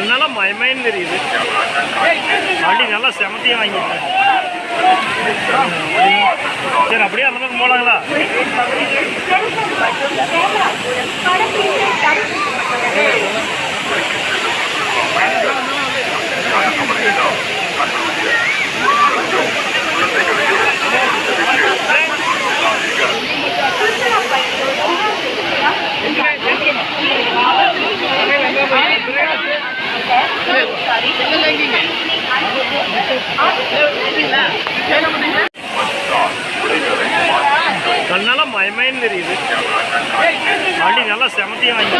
கண்ணெல்லாம் மயமயன்னு தெரியுது. வண்டி நல்லா செமத்தியும் வாங்கிட்டேன் சரி அப்படியே அந்த பக்கம் போலாங்களா? கண்ணெல்லாம் மயமயன்னு தெரியுது. வண்டி நல்லா செமத்தியம் வாங்கி